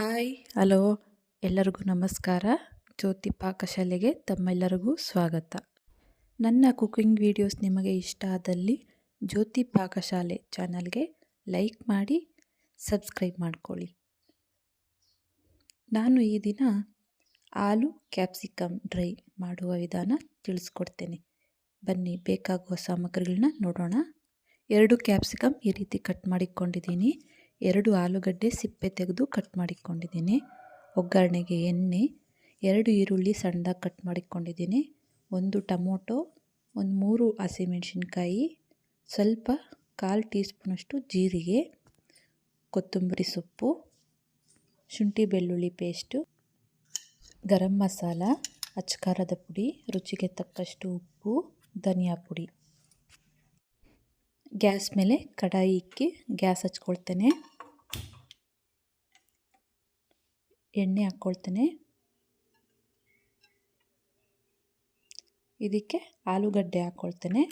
Hi, hello, ಎಲ್ಲರಿಗೂ ನಮಸ್ಕಾರ. ಜ್ಯೋತಿ ಪಾಕಶಾಲೆಗೆ ತಮ್ಮೆಲ್ಲರಿಗೂ ಸ್ವಾಗತ. ನನ್ನ ಕುಕ್ಕಿಂಗ್ ವಿಡಿಯೋಸ್ ನಿಮಗೆ ಇಷ್ಟ ಆದಲ್ಲಿ ಜ್ಯೋತಿ ಪಾಕಶಾಲೆ ಚಾನಲ್ಗೆ ಲೈಕ್ ಮಾಡಿ, ಸಬ್ಸ್ಕ್ರೈಬ್ ಮಾಡ್ಕೊಳ್ಳಿ. ನಾನು ಈ ದಿನ ಆಲೂ ಕ್ಯಾಪ್ಸಿಕಮ್ ಡ್ರೈ ಮಾಡುವ ವಿಧಾನ ತಿಳಿಸ್ಕೊಡ್ತೇನೆ. ಬನ್ನಿ, ಬೇಕಾಗುವ ಸಾಮಗ್ರಿಗಳನ್ನ ನೋಡೋಣ. ಎರಡು ಕ್ಯಾಪ್ಸಿಕಮ್ ಈ ರೀತಿ ಕಟ್ ಮಾಡಿಕೊಂಡಿದ್ದೀನಿ. ಎರಡು ಆಲೂಗಡ್ಡೆ ಸಿಪ್ಪೆ ತೆಗೆದು ಕಟ್ ಮಾಡಿಕೊಂಡಿದ್ದೀನಿ. ಒಗ್ಗರಣೆಗೆ ಎಣ್ಣೆ, ಎರಡು ಈರುಳ್ಳಿ ಸಣ್ಣದಾಗಿ ಕಟ್ ಮಾಡಿಕೊಂಡಿದ್ದೀನಿ. ಒಂದು ಟೊಮೊಟೊ, ಒಂದು ಮೂರು ಹಸಿಮೆಣಸಿನ್ಕಾಯಿ, ಸ್ವಲ್ಪ ಕಾಲು ಟೀ ಸ್ಪೂನಷ್ಟು ಜೀರಿಗೆ, ಕೊತ್ತಂಬರಿ ಸೊಪ್ಪು, ಶುಂಠಿ ಬೆಳ್ಳುಳ್ಳಿ ಪೇಸ್ಟು, ಗರಂ ಮಸಾಲ ಅಚ್ಕಾರದ ಪುಡಿ, ರುಚಿಗೆ ತಕ್ಕಷ್ಟು ಉಪ್ಪು, ಧನಿಯಾ ಪುಡಿ. ಗ್ಯಾಸ್ ಮೇಲೆ ಕಡಾಯಿ ಇಕ್ಕಿ, ಗ್ಯಾಸ್ ಹಚ್ಕೊಳ್ತೇನೆ. ಎಣ್ಣೆ ಹಾಕ್ಕೊಳ್ತೇನೆ. ಇದಕ್ಕೆ ಆಲೂಗಡ್ಡೆ ಹಾಕ್ಕೊಳ್ತೇನೆ.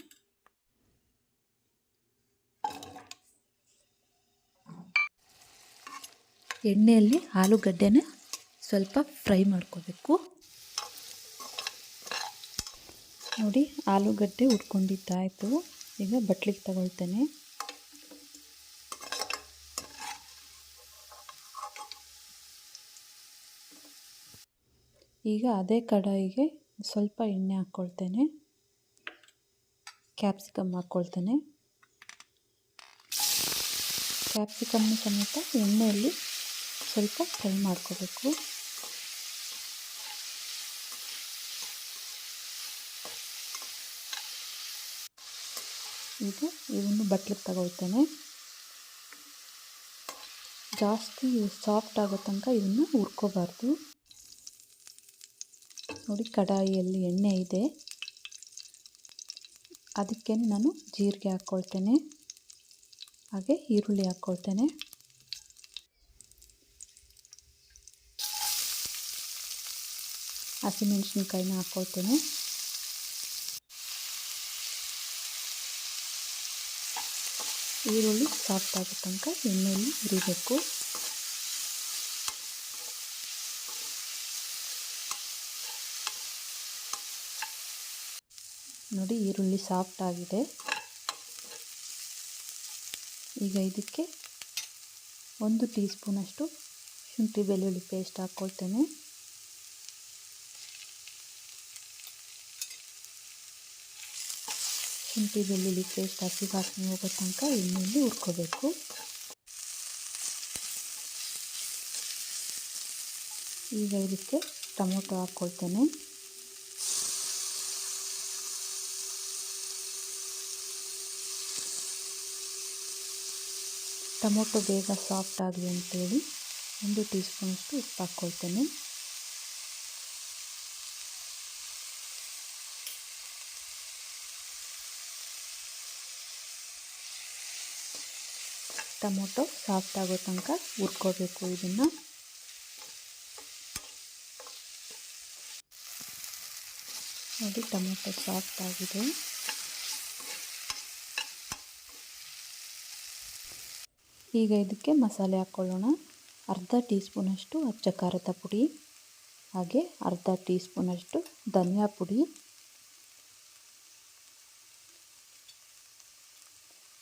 ಎಣ್ಣೆಯಲ್ಲಿ ಆಲೂಗಡ್ಡೆನ ಸ್ವಲ್ಪ ಫ್ರೈ ಮಾಡ್ಕೋಬೇಕು. ನೋಡಿ ಆಲೂಗಡ್ಡೆ ಉಟ್ಕೊಂಡಿದ್ದಾಯಿತು ಈಗ ಬಟ್ಲಿಗೆ ತಗೊಳ್ತೇನೆ. ಈಗ ಅದೇ ಕಡಾಯಿಗೆ ಸ್ವಲ್ಪ ಎಣ್ಣೆ ಹಾಕ್ಕೊಳ್ತೇನೆ. ಕ್ಯಾಪ್ಸಿಕಮ್ ಹಾಕ್ಕೊಳ್ತೇನೆ. ಕ್ಯಾಪ್ಸಿಕಮ್ನ ಸಮೇತ ಎಣ್ಣೆಯಲ್ಲಿ ಸ್ವಲ್ಪ ಫ್ರೈ ಮಾಡ್ಕೋಬೇಕು. ಈಗ ಇವನ್ನು ಬಟ್ಲಿಗೆ ತಗೊಳ್ತೇನೆ. ಜಾಸ್ತಿ ಸಾಫ್ಟ್ ಆಗೋ ತನಕ ಇದನ್ನು ಹುರ್ಕೋಬಾರ್ದು. ನೋಡಿ, ಕಡಾಯಿಯಲ್ಲಿ ಎಣ್ಣೆ ಇದೆ. ಅದಕ್ಕೆ ನಾನು ಜೀರಿಗೆ ಹಾಕ್ಕೊಳ್ತೇನೆ ಹಾಗೆ ಈರುಳ್ಳಿ ಹಾಕ್ಕೊಳ್ತೇನೆ ಹಸಿಮೆಣಸಿನ್ಕಾಯಿನ ಹಾಕ್ಕೊಳ್ತೇನೆ ಈರುಳ್ಳಿ ಸಾಫ್ಟ್ ಆಗೋ ತನಕ ಎಣ್ಣೆಯಲ್ಲಿ ಹುರಿಬೇಕು. ನೋಡಿ ಈರುಳ್ಳಿ ಸಾಫ್ಟ್ ಆಗಿದೆ. ಈಗ ಇದಕ್ಕೆ ಒಂದು ಟೀ ಸ್ಪೂನಷ್ಟು ಶುಂಠಿ ಬೆಳ್ಳುಳ್ಳಿ ಪೇಸ್ಟ್ ಹಾಕ್ಕೊಳ್ತೇನೆ ಶುಂಠಿ ಬೆಳ್ಳುಳ್ಳಿ ಪೇಸ್ಟ್ ಹಸಿ ವಾಸನೆ ಹೋಗೋ ತನಕ ಎಣ್ಣೆಯಲ್ಲಿ ಹುರ್ಕೋಬೇಕು. ಈಗ ಇದಕ್ಕೆ ಟೊಮೊಟೊ ಹಾಕ್ಕೊಳ್ತೇನೆ ಟೊಮೊಟೊ ಬೇಗ ಸಾಫ್ಟ್ ಆಗಲಿ ಅಂತೇಳಿ ಒಂದು ಟೀ ಸ್ಪೂನಷ್ಟು ಉಪ್ಪು ಹಾಕ್ಕೊಳ್ತೇನೆ. ಟೊಮೊಟೊ ಸಾಫ್ಟ್ ಆಗೋ ತನಕ ಹುರ್ಕೋಬೇಕು ಇದನ್ನು. ನೋಡಿ ಟೊಮೊಟೊ ಸಾಫ್ಟ್ ಆಗಿದೆ. ಈಗ ಇದಕ್ಕೆ ಮಸಾಲೆ ಹಾಕ್ಕೊಳ್ಳೋಣ. ಅರ್ಧ ಟೀ ಸ್ಪೂನಷ್ಟು ಅಚ್ಚ ಖಾರದ ಪುಡಿ, ಹಾಗೆ ಅರ್ಧ ಟೀ ಸ್ಪೂನಷ್ಟು ಧನಿಯಾ ಪುಡಿ.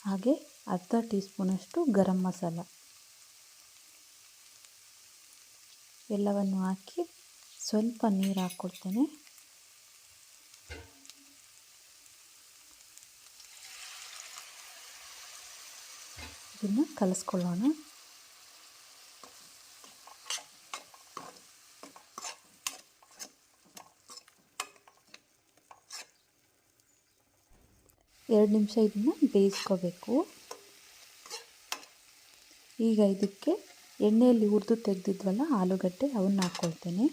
ಹಾಗೆ ಅರ್ಧ ಟೀ ಸ್ಪೂನಷ್ಟು ಗರಂ ಮಸಾಲ. ಎಲ್ಲವನ್ನು ಹಾಕಿ ಸ್ವಲ್ಪ ನೀರು ಹಾಕ್ಕೊಡ್ತೇನೆ ಇದನ್ನು ಕಲಿಸ್ಕೊಳ್ಳೋಣ. ಎರಡು ನಿಮಿಷ ಇದನ್ನು ಬೇಯಿಸ್ಕೋಬೇಕು. ಈಗ ಇದಕ್ಕೆ ಎಣ್ಣೆಯಲ್ಲಿ ಹುರಿದು ತೆಗೆದಿದ್ವಲ್ಲ ಆಲೂಗಡ್ಡೆ ಅವನ್ನ ಹಾಕ್ಕೊಳ್ತೇನೆ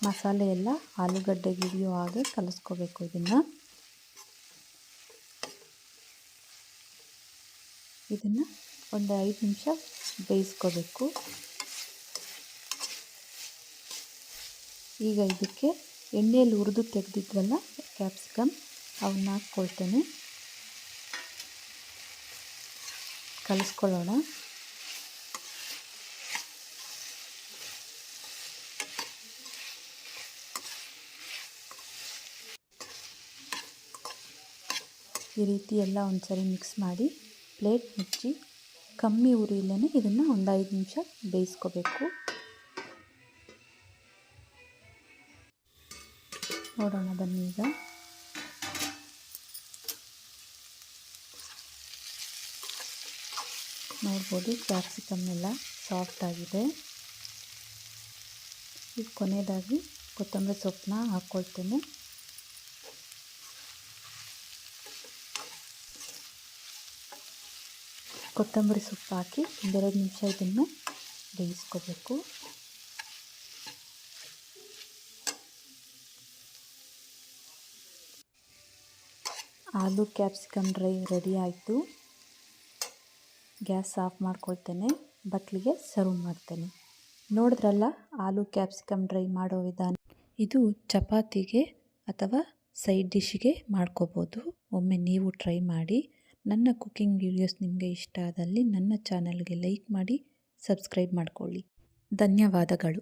ಮಸಾಲೆ ಎಲ್ಲ ಆಲೂಗಡ್ಡೆಗೆ ಹಿಡಿಯೋ ಹಾಗೆ ಕಲಿಸ್ಕೋಬೇಕು ಇದನ್ನು. ಇದನ್ನು ಒಂದು ಐದು ನಿಮಿಷ ಬೇಯಿಸ್ಕೋಬೇಕು. ಈಗ ಇದಕ್ಕೆ ಎಣ್ಣೆಯಲ್ಲಿ ಹುರಿದು ತೆಗೆದಿದ್ವಲ್ಲ, ಕ್ಯಾಪ್ಸಿಕಮ್, ಅವನ್ನ ಹಾಕ್ಕೊಳ್ತೇನೆ. ಕಲಿಸ್ಕೊಳ್ಳೋಣ. ಈ ರೀತಿ ಎಲ್ಲ ಒಂದ್ಸರಿ ಮಿಕ್ಸ್ ಮಾಡಿ ಪ್ಲೇಟ್ ಮುಚ್ಚಿ ಕಮ್ಮಿ ಉರಿಯಲ್ಲೇ ಇದನ್ನು ಒಂದು ಐದು ನಿಮಿಷ ಬೇಯಿಸ್ಕೋಬೇಕು. ನೋಡೋಣ ಬನ್ನಿ ಈಗ ನೋಡ್ಬೋದು ಕ್ಯಾಪ್ಸಿಕಮ್ ಎಲ್ಲ ಸಾಫ್ಟ್ ಆಗಿದೆ. ಈಗ ಕೊನೆಯದಾಗಿ ಕೊತ್ತಂಬರಿ ಸೊಪ್ಪನ್ನ ಹಾಕ್ಕೊಳ್ತೇನೆ ಕೊತ್ತಂಬರಿ ಸೊಪ್ಪು ಹಾಕಿ ಒಂದೆರಡು ನಿಮಿಷ ಇದನ್ನು ಬೇಯಿಸ್ಕೋಬೇಕು. ಆಲೂ ಕ್ಯಾಪ್ಸಿಕಮ್ ಡ್ರೈ ರೆಡಿ ಆಯಿತು. ಗ್ಯಾಸ್ ಆಫ್ ಮಾಡ್ಕೊಳ್ತೇನೆ, ಬಟ್ಲಿಗೆ ಸರ್ವ್ ಮಾಡ್ತೇನೆ. ನೋಡಿದ್ರಲ್ಲ, ಆಲೂ ಕ್ಯಾಪ್ಸಿಕಮ್ ಡ್ರೈ ಮಾಡೋ ವಿಧಾನ. ಇದು ಚಪಾತಿಗೆ ಅಥವಾ ಸೈಡ್ ಡಿಶ್ಗೆ ಮಾಡ್ಕೋಬೋದು. ಒಮ್ಮೆ ನೀವು ಟ್ರೈ ಮಾಡಿ. ನನ್ನ ಕುಕ್ಕಿಂಗ್ ವೀಡಿಯೋಸ್ ನಿಮಗೆ ಇಷ್ಟ ಆದಲ್ಲಿ ನನ್ನ ಚಾನಲ್ಗೆ ಲೈಕ್ ಮಾಡಿ ಸಬ್ಸ್ಕ್ರೈಬ್ ಮಾಡಿಕೊಳ್ಳಿ. ಧನ್ಯವಾದಗಳು.